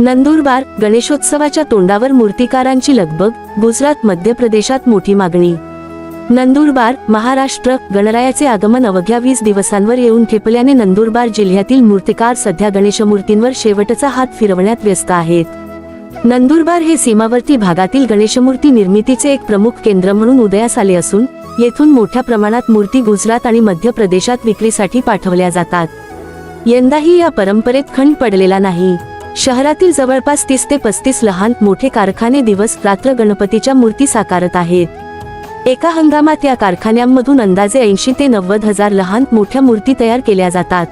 नंदुरबार गणेशोत्सवाच्या तोंडावर मूर्तिकारांची लगबग गुजरात मध्य प्रदेशात मोठी मागणी. नंदुरबार महाराष्ट्र गणरायाचे आगमन अवघ्या वीस दिवसांवर येऊन ठेपल्याने नंदुरबार जिल्ह्यातील मूर्तिकार सध्या गणेशमूर्तींवर शेवटचा हात फिरवण्यात व्यस्त आहेत. नंदुरबार हे सीमावर्ती भागातील गणेशमूर्ती निर्मितीचे एक प्रमुख केंद्र म्हणून उदयास आले असून येथून मोठ्या प्रमाणात मूर्ती गुजरात आणि मध्य प्रदेशात विक्रीसाठी पाठवल्या जातात. यंदाही या परंपरेत खंड पडलेला नाही. शहरातील जवळपास तीस ते पस्तीस लहान मोठे कारखाने दिवस रात्र गणपतीच्या मूर्ती साकारत आहेत. एका हंगामात या कारखान्यांमधून अंदाजे ऐंशी ते नव्वद हजार लहान मोठ्या मूर्ती तयार केल्या जातात.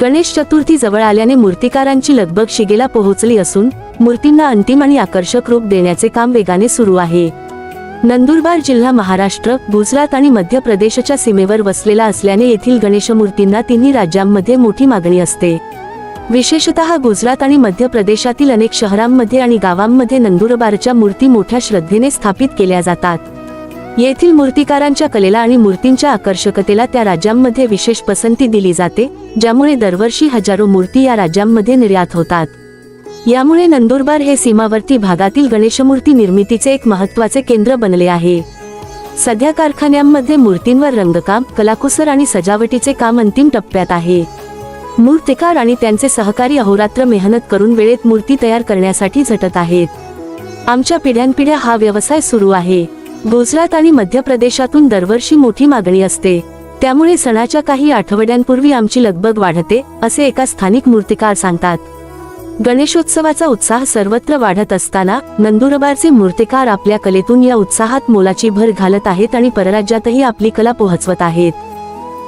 गणेश चतुर्थी जवळ आल्याने मूर्तिकारांची लगबग शिगेला पोहोचली असून मूर्तींना अंतिम आणि आकर्षक रूप देण्याचे काम वेगाने सुरू आहे. नंदुरबार जिल्हा महाराष्ट्र गुजरात आणि मध्य प्रदेशच्या सीमेवर वसलेला असल्याने येथील गणेशमूर्तींना तिन्ही राज्यांमध्ये मोठी मागणी असते. विशेषतः गुजरात आणि मध्य प्रदेशातील अनेक शहरांमध्ये आणि गावांमध्ये नंदुरबारच्या मूर्ती मोठ्या श्रद्धेने स्थापित केल्या जातात. येथील मूर्तिकारांच्या कलेला आणि मूर्तींच्या आकर्षकतेला त्या राज्यांमध्ये विशेष पसंती दिली जाते ज्यामुळे दरवर्षी हजारो मूर्ती या राज्यांमध्ये निर्यात होतात. यामुळे नंदुरबार हे सीमावर्ती भागातील गणेशमूर्ती निर्मितीचे एक महत्त्वाचे केंद्र बनले आहे. सध्या कारखान्यांमध्ये मूर्तींवर रंगकाम कलाकुसर आणि सजावटीचे काम अंतिम टप्प्यात आहे. मूर्तिकार आणि त्यांचे सहकारी अहोरात्र मेहनत करून वेळेत मूर्ती तयार करण्यासाठी झटत आहेत. आमच्या पिढ्यानपिढ्या हा व्यवसाय सुरू आहे. गुजरात आणि मध्य प्रदेशातून दरवर्षी मोठी मागणी असते. त्यामुळे सणाच्या काही आठवड्यांपूर्वी आमची लगबग वाढते असे एका स्थानिक मूर्तिकार सांगतात. गणेशोत्सवाचा उत्साह सर्वत्र वाढत असताना नंदुरबारचे मूर्तिकार आपल्या कलेतून या उत्साहात मोलाची भर घालत आहेत आणि परराज्यातही आपली कला पोहोचवत आहेत.